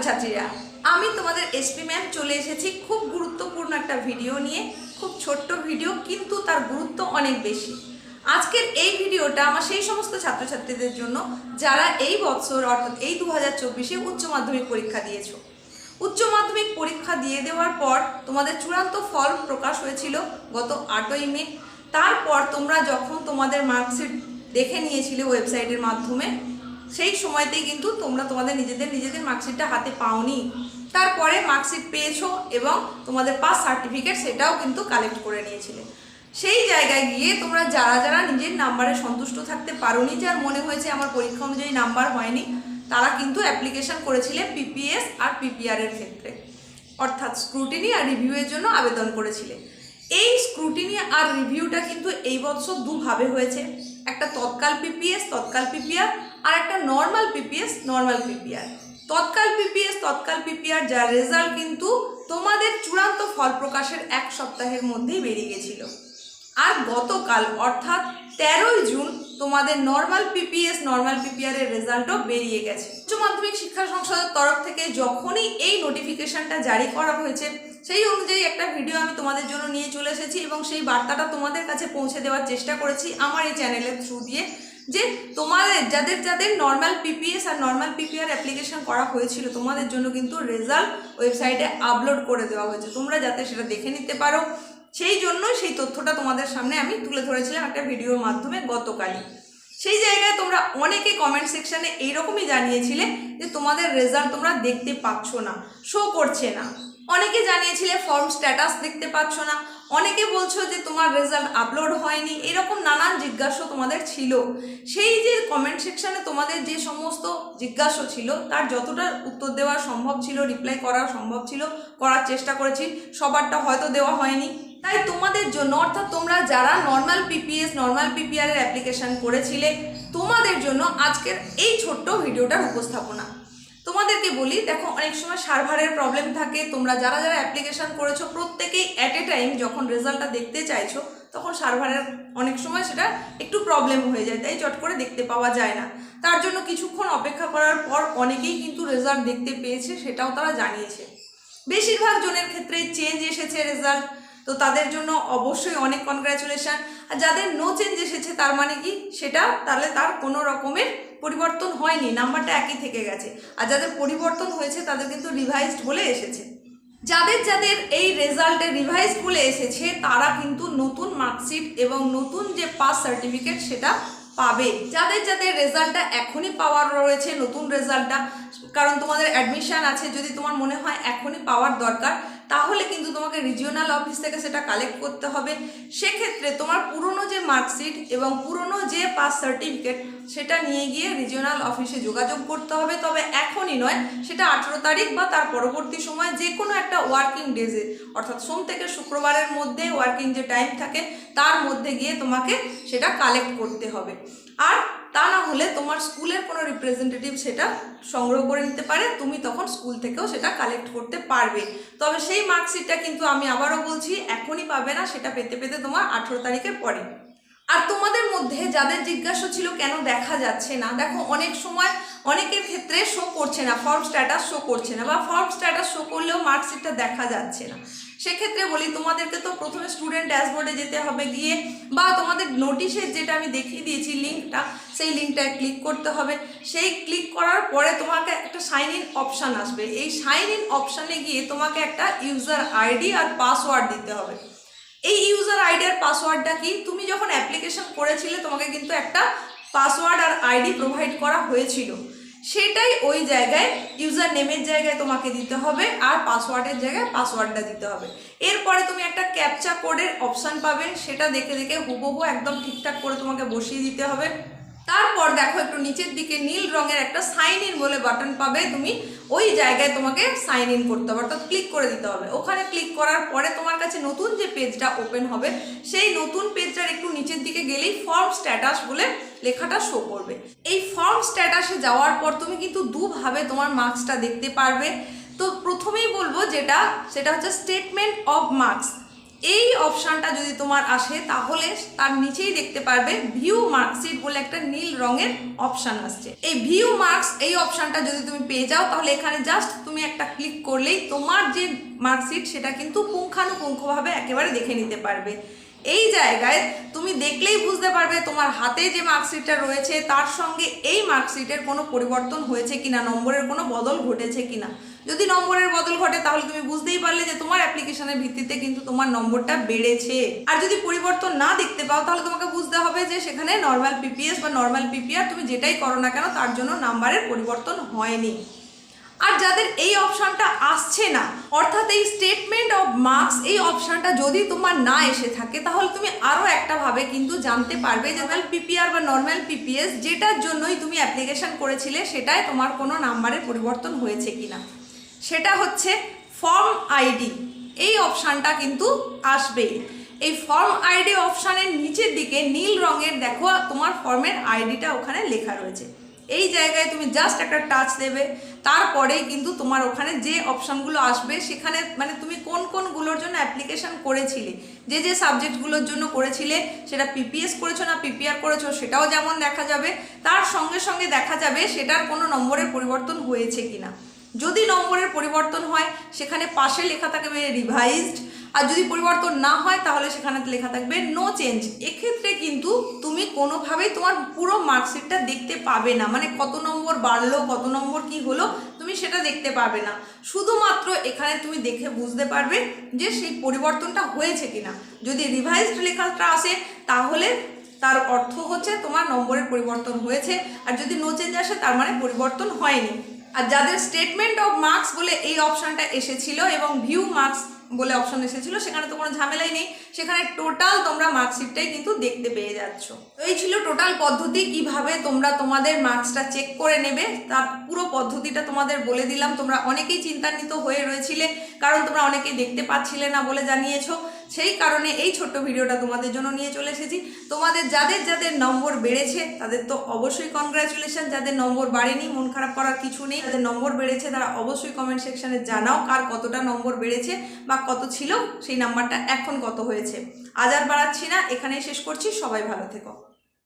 ছাত্রছাত্রীরা, আমি তোমাদের এসপি ম্যাম চলে এসেছি খুব গুরুত্বপূর্ণ একটা ভিডিও নিয়ে, খুব ছোট্ট ভিডিও কিন্তু তার গুরুত্ব অনেক বেশি। আজকের এই ভিডিওটা আমার সেই সমস্ত ছাত্রছাত্রীদের জন্য যারা এই বছর, অর্থাৎ এই দু হাজার চব্বিশে উচ্চ মাধ্যমিক পরীক্ষা দিয়েছ। উচ্চ মাধ্যমিক পরীক্ষা দিয়ে দেওয়ার পর তোমাদের চূড়ান্ত ফল প্রকাশ হয়েছিল গত আটই মে। তারপর তোমরা যখন তোমাদের মার্কশিট দেখে নিয়েছিলে ওয়েবসাইটের মাধ্যমে সেই সময়তেই কিন্তু তোমরা তোমাদের নিজেদের নিজেদের মার্কশিটটা হাতে পাওনি। তারপরে মার্কশিট পেয়েছ এবং তোমাদের পাস সার্টিফিকেট সেটাও কিন্তু কালেক্ট করে নিয়েছিলে। সেই জায়গায় গিয়ে তোমরা যারা যারা নিজের নাম্বারে সন্তুষ্ট থাকতে পারো পারোনি, যার মনে হয়েছে আমার পরীক্ষা অনুযায়ী নাম্বার হয়নি, তারা কিন্তু অ্যাপ্লিকেশন করেছিলেন পিপিএস আর পিপিআর এর ক্ষেত্রে। অর্থাৎ স্ক্রুটিনি আর রিভিউয়ের জন্য আবেদন করেছিলে। এই স্ক্রুটিনি আর রিভিউটা কিন্তু এই বছর দুভাবে হয়েছে। একটা তৎকাল পিপিএস তৎকাল পিপিআর আর একটা normal P P S normal P P R Tatkal P P S Tatkal P P R যার রেজাল্ট কিন্তু তোমাদের চূড়ান্ত ফল প্রকাশের এক সপ্তাহের মধ্যেই বেরিয়ে গেছিল। আর গতকাল, অর্থাৎ তেরোই জুন, তোমাদের নর্মাল পিপিএস নর্মাল পিপিআরের রেজাল্টও বেরিয়ে গেছে। উচ্চ মাধ্যমিক শিক্ষা সংসদের তরফ থেকে যখনই এই নোটিফিকেশনটা জারি করা হয়েছে, সেই অনুযায়ী একটা ভিডিও আমি তোমাদের জন্য নিয়ে চলে এসেছি এবং সেই বার্তাটা তোমাদের কাছে পৌঁছে দেওয়ার চেষ্টা করেছি আমার এই চ্যানেলের থ্রু দিয়ে। যে তোমাদের, যাদের যাদের নর্মাল পিপিএস আর normal P P R application করা হয়েছিল, তোমাদের জন্য কিন্তু রেজাল্ট ওয়েবসাইটে আপলোড করে দেওয়া হয়েছে। তোমরা যাতে সেটা দেখে নিতে পারো। সেই জন্য সেই তথ্যটা তোমাদের সামনে আমি তুলে ধরেছিলাম একটা ভিডিওর মাধ্যমে গতকালই। সেই জায়গায় তোমরা অনেকে কমেন্ট সেকশানে এইরকমই জানিয়েছিলে যে তোমাদের রেজাল্ট তোমরা দেখতে পাচ্ছ না শো করছে না। অনেকে জানিয়েছিলে ফর্ম স্ট্যাটাস দেখতে পাচ্ছ না। অনেকে বলছো যে তোমার রেজাল্ট আপলোড হয়নি, এরকম নানান জিজ্ঞাসা তোমাদের ছিল। সেই যে কমেন্ট সেকশানে তোমাদের যে সমস্ত জিজ্ঞাসা ছিল, তার যতটা উত্তর দেওয়া সম্ভব ছিল রিপ্লাই করা সম্ভব ছিল, করার চেষ্টা করেছি, সবারটা হয়তো দেওয়া হয়নি। তাই তোমাদের জন্য, অর্থাৎ তোমরা যারা normal P P S normal P P R এর অ্যাপ্লিকেশন করেছিলে, তোমাদের জন্য আজকের এই ছোট্ট ভিডিওটার উপস্থাপনা। তোমাদেরকে বলি, দেখো, অনেক সময় সার্ভারের প্রবলেম থাকে। তোমরা যারা যারা অ্যাপ্লিকেশন করেছ, প্রত্যেকেই অ্যাট এ টাইম যখন রেজাল্টটা দেখতে চাইছো, তখন সার্ভারের অনেক সময় সেটা একটু প্রবলেম হয়ে যায়, তাই চট করে দেখতে পাওয়া যায় না। তার জন্য কিছুক্ষণ অপেক্ষা করার পর অনেকেই কিন্তু রেজাল্ট দেখতে পেয়েছে, সেটাও তারা জানিয়েছে। বেশিরভাগ জনের ক্ষেত্রে চেঞ্জ এসেছে রেজাল্ট তো তাদের জন্য অবশ্যই অনেক কনগ্রাচুলেশন আর যাদের নো চেঞ্জ এসেছে, তার মানে কি? সেটা তাহলে তার কোনো রকমের পরিবর্তন হয়নি। নাম্বারটা একই থেকে গেছে। আর যাদের পরিবর্তন হয়েছে, তাদের কিন্তু রিভাইজড বলে এসেছে। যাদের যাদের এই রেজাল্টে রিভাইজ বলে এসেছে, তারা কিন্তু নতুন মার্কশিট এবং নতুন যে পাস সার্টিফিকেট সেটা পাবে। যাদের যাদের রেজাল্টটা এখনই পাওয়ার রয়েছে, নতুন রেজাল্টটা কারণ তোমাদের অ্যাডমিশন আছে, যদি তোমার মনে হয় এখনই পাওয়ার দরকার তাহলে কিন্তু তোমাকে রিজিওনাল অফিস থেকে সেটা কালেক্ট করতে হবে। সেক্ষেত্রে তোমার পুরনো যে মার্কশিট এবং পুরনো যে পাস সার্টিফিকেট সেটা নিয়ে গিয়ে রিজিওনাল অফিসে যোগাযোগ করতে হবে। তবে এখনই নয়, সেটা আঠেরো তারিখ বা তার পরবর্তী সময় যে কোনো একটা ওয়ার্কিং ডেজে অর্থাৎ সোম থেকে শুক্রবারের মধ্যে ওয়ার্কিং যে টাইম থাকে, তার মধ্যে গিয়ে তোমাকে সেটা কালেক্ট করতে হবে। আর তা না হলে তোমার স্কুলের কোনো রিপ্রেজেন্টেটিভ সেটা সংগ্রহ করে নিতে পারে, তুমি তখন স্কুল থেকেও সেটা কালেক্ট করতে পারবে। তবে সেই মার্কশিটটা কিন্তু আমি আবারও বলছি, এখনই পাবে না, সেটা পেতে পেতে তোমার আঠেরো তারিখের পরে। আর তোমাদের মধ্যে যাদের জিজ্ঞাসা ছিল কেন দেখা যাচ্ছে না, দেখো অনেক সময় অনেকের ক্ষেত্রে শো করছে না ফর্ম স্ট্যাটাস শো করছে না, বা ফর্ম স্ট্যাটাস শো করলেও মার্কশিটটা দেখা যাচ্ছে না। সেক্ষেত্রে বলি, তোমাদেরকে তো প্রথমে স্টুডেন্ট ড্যাশবোর্ডে যেতে হবে গিয়ে, বা তোমাদের নোটিশের যেটা আমি দেখিয়ে দিয়েছি লিঙ্কটা সেই লিঙ্কটায় ক্লিক করতে হবে। সেই ক্লিক করার পরে তোমাকে একটা সাইন ইন অপশান আসবে। এই সাইন ইন অপশানে গিয়ে তোমাকে একটা ইউজার আইডি আর পাসওয়ার্ড দিতে হবে। এই ইউজার আইডি আর পাসওয়ার্ডটা কি? তুমি যখন অ্যাপ্লিকেশন করেছিলে, তোমাকে কিন্তু একটা পাসওয়ার্ড আর আইডি প্রোভাইড করা হয়েছিল। সেটাই ওই জায়গায় ইউজার নেমের জায়গায় তোমাকে দিতে হবে আর পাসওয়ার্ডের জায়গায় পাসওয়ার্ডটা দিতে হবে। এরপরে তুমি একটা ক্যাপচা কোডের অপশান পাবে, সেটা দেখে দেখে হুবহু একদম ঠিকঠাক করে তোমাকে বসিয়ে দিতে হবে। তারপর দেখো একটু নিচের দিকে নীল রঙের একটা সাইন ইন বলে বাটন পাবে, তুমি ওই জায়গায় তোমাকে সাইন ইন করতে হবে, অর্থাৎ ক্লিক করে দিতে হবে। ওখানে ক্লিক করার পরে তোমার কাছে নতুন যে পেজটা ওপেন হবে, সেই নতুন পেজটার গেলেই ফর্ম স্ট্যাটাস বলে লেখাটা শো করবে। এই ফর্ম স্ট্যাটাসে যাওয়ার পর তুমি কিন্তু দুভাবে তোমার মার্কসটা দেখতে পারবে। তো প্রথমেই বলব যেটা, সেটা হচ্ছে স্টেটমেন্ট অফ মার্কস এই অপশানটা যদি তোমার আসে, তাহলে তার নিচেই দেখতে পারবে ভিউ মার্কশিট বলে একটা নীল রঙের অপশান আসছে। এই ভিউ মার্কস এই অপশানটা যদি তুমি পেয়ে যাও, তাহলে এখানে জাস্ট তুমি একটা ক্লিক করলেই তোমার যে মার্কশিট সেটা কিন্তু পুঙ্খানুপুঙ্খভাবে একেবারে দেখে নিতে পারবে। এই জায়গায় তুমি দেখলেই বুঝতে পারবে তোমার হাতে যে মার্কশিটটা রয়েছে, তার সঙ্গে এই মার্কশিটের কোনো পরিবর্তন হয়েছে কিনা, নম্বরের কোনো বদল ঘটেছে কিনা। যদি নম্বরের বদল ঘটে, তাহলে তুমি বুঝতেই পারলে যে তোমার অ্যাপ্লিকেশনের ভিত্তিতে কিন্তু তোমার নম্বরটা বেড়েছে। আর যদি পরিবর্তন না দেখতে পাও, তাহলে তোমাকে বুঝতে হবে যে সেখানে নর্মাল পিপিএস বা নর্মাল পিপিআর তুমি যেটাই করো না কেন, তার জন্য নাম্বারের পরিবর্তন হয়নি। আর যাদের এই অপশানটা আসছে না, অর্থাৎ এই অফ মার্কস এই অপশানটা যদি তোমার না এসে থাকে, তাহলে তুমি আরও একটাভাবে কিন্তু জানতে পারবে যে নর্মাল পিপিআর বা নর্মাল পিপিএস যেটার জন্যই তুমি অ্যাপ্লিকেশন করেছিলে সেটাই তোমার কোনো নাম্বারের পরিবর্তন হয়েছে কিনা। সেটা হচ্ছে ফর্ম আইডি এই অপশানটা কিন্তু আসবেই। এই ফর্ম আইডি অপশানের নিচের দিকে নীল রঙের দেখো, তোমার ফর্মের আইডিটা ওখানে লেখা রয়েছে। এই জায়গায় তুমি জাস্ট একটা টাচ দেবে। তারপরেই কিন্তু তোমার ওখানে যে অপশানগুলো আসবে, সেখানে মানে তুমি কোন কোনগুলোর জন্য অ্যাপ্লিকেশন করেছিলে? যে যে সাবজেক্টগুলোর জন্য করেছিলে, সেটা পিপিএস করেছ না পিপিআর করেছ, সেটাও যেমন দেখা যাবে, তার সঙ্গে সঙ্গে দেখা যাবে সেটার কোনো নম্বরের পরিবর্তন হয়েছে কিনা। যদি নম্বরের পরিবর্তন হয়, সেখানে পাশে লেখা থাকবে রিভাইজড আর যদি পরিবর্তন না হয়, তাহলে সেখানে লেখা থাকবে নো চেঞ্জ এক্ষেত্রে কিন্তু তুমি কোনোভাবেই তোমার পুরো মার্কশিটটা দেখতে পাবে না। মানে কত নম্বর বাড়লো, কত নম্বর কি হলো, তুমি সেটা দেখতে পাবে না। শুধুমাত্র এখানে তুমি দেখে বুঝতে পারবে যে সেই পরিবর্তনটা হয়েছে কিনা। যদি রিভাইজড লেখাটা আসে, তাহলে তার অর্থ হচ্ছে তোমার নম্বরের পরিবর্তন হয়েছে। আর যদি নো চেঞ্জ আসে, তার মানে পরিবর্তন হয়নি। আর যাদের স্টেটমেন্ট অফ মার্কস বলে এই অপশনটা এসেছিল এবং ভিউ মার্কস বলে অপশন এসেছিল, সেখানে তো কোনো ঝামেলাই নেই। সেখানে টোটাল তোমরা মার্কশিটটাই কিন্তু দেখতে পেয়ে যাচ্ছ। এই ছিল টোটাল পদ্ধতি, কীভাবে তোমরা তোমাদের মার্কসটা চেক করে নেবে। তার পুরো পদ্ধতিটা তোমাদের বলে দিলাম। তোমরা অনেকেই চিন্তান্বিত হয়ে রয়েছিলে, কারণ তোমরা অনেকেই দেখতে পাচ্ছিলে না বলে জানিয়েছো। সেই কারণে এই ছোট্ট ভিডিওটা তোমাদের জন্য নিয়ে চলে এসেছি। তোমাদের যাদের যাদের নম্বর বেড়েছে, তাদের তো অবশ্যই কনগ্রাচুলেশন যাদের নম্বর বাড়েনি, মন খারাপ করার কিছু নেই। যাদের নম্বর বেড়েছে, তারা অবশ্যই কমেন্ট সেকশানে জানাও কার কতটা নম্বর বেড়েছে বা কত ছিল। সেই নাম্বারটা এখন কত হয়েছে। আজ আর বাড়াচ্ছি না, এখানেই শেষ করছি। সবাই ভালো থেকো।